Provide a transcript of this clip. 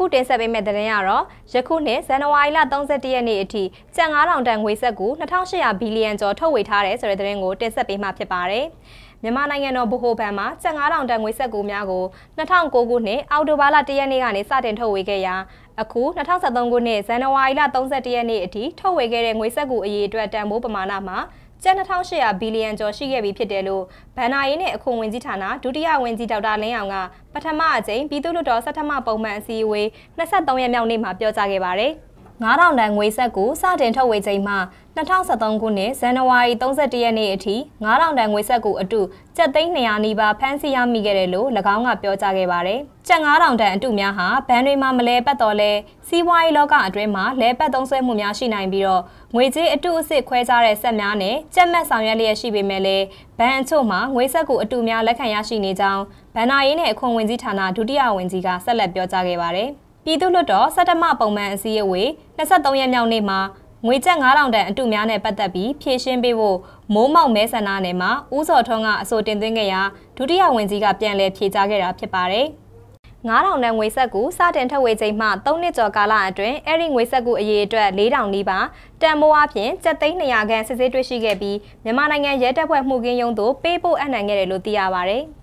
အခုတင်ဆက်ပေးမယ့်သတင်းကတော့ယခုနှစ်ဇန်နဝါရီလ31ရက်နေ့အထိကျပ်9000တန်ငွေဆက်ကို2800ဘီလီယံကျော်ထုတ်ဝေထားတယ်ဆိုတဲ့သတင်းကိုတင်ဆက်ပေးမှာဖြစ်ပါတယ်။မြန်မာနိုင်ငံတော်ဗဟိုဘဏ်မှကျပ်9000တန်ငွေဆက်ကိုများကို2009ခုနှစ်အောက်တိုဘာလ1ရက်နေ့ကနေစတင်ထုတ်ဝေခဲ့ရာအခု2013ခုနှစ်ဇန်နဝါရီလ31ရက်နေ့အထိထုတ်ဝေခဲ့တဲ့ငွေဆက်ကူအရေးအတွက်တန်ဖိုးပမာဏမှာ ကျပ်2800ဘီလီယံကျော်ရှိခဲ့ပြီဖြစ်တယ်လို့ဗန်နာရေးနဲ့အခွန်ဝင်ကြီးဌာနဒုတိယဝန်ကြီးဒေါက်တာလင်းအောင်ကပထမအကြိမ်ပြည်သူ့လွှတ်တော်စက်ထမပုံမှန်အစည်းအဝေး23ရက်မြောက်နေ့မှာပြောကြားခဲ့ပါတယ်။ 9000တန်ငွေဆက်ကိုစတင်ထုတ်ဝေချိန်မှ2013ခုနှစ်ဇန်နဝါရီ31ရက်နေ့အထိ9000တန်ငွေဆက်ကိုအတုကျပ်သိန်း200နီးပါးဖမ်းဆီးရမိခဲ့တယ်လို့၎င်းကပြောကြားခဲ့ပါတယ်။ကျပ်9000တန်အတုများဟာဘဏ်တွေမှာမလဲပတ်တော်လဲစီးပွားရေးလောကအတွင်းမှာလဲပတ်သုံးဆွဲမှုများရှိနိုင်ပြီးတော့ငွေကြေးအတုအစစ်ခွဲခြားတဲ့ဆက်များနဲ့ကြက်မှတ်ဆောင်ရွက်လျက်ရှိပေမဲ့လည်းဘဏ်အချို့မှာငွေဆက်ကိုအတုများလက်ခံရရှိနေကြောင်းဗန်နာရေးနဲ့အခွန်ဝင်ကြီးဌာနဒုတိယဝန်ကြီးကဆက်လက်ပြောကြားခဲ့ပါတယ်။ ပြည်သူ့လွှတ်တော်စက်တမပုံမှန်အစည်းအဝေး23ရက်မြောက်နေ့မှာငွေကျပ်9000တန်အတုများနဲ့ပတ်သက်ပြီးဖြည့်ရှင်းပေးဖို့မိုးမောက်မဲဆန္ဒနယ်မှာဦးစော်ထွန်းကအဆိုတင်သွင်းခဲ့ရာဒုတိယဝန်ကြီးကပြန်လည်ဖြေကြားခဲ့တာဖြစ်ပါတယ်။9000တန်ငွေဆက်ကူစတင်ထုတ်ဝေချိန်မှ3နှစ်ကျော်ကာလအတွင်းအဲ့ဒီငွေဆက်ကူအရေးအတွက်4000နီးပါးတန်မိုးအပြင်ကျပ်သိန်း200ခန့်စစ်ဆေးတွေ့ရှိခဲ့ပြီးမြန်မာနိုင်ငံရဲတပ်ဖွဲ့မှုကင်းရုံးသို့ပေးပို့အပ်နိုင်ခဲ့တယ်လို့သိရပါဗျ။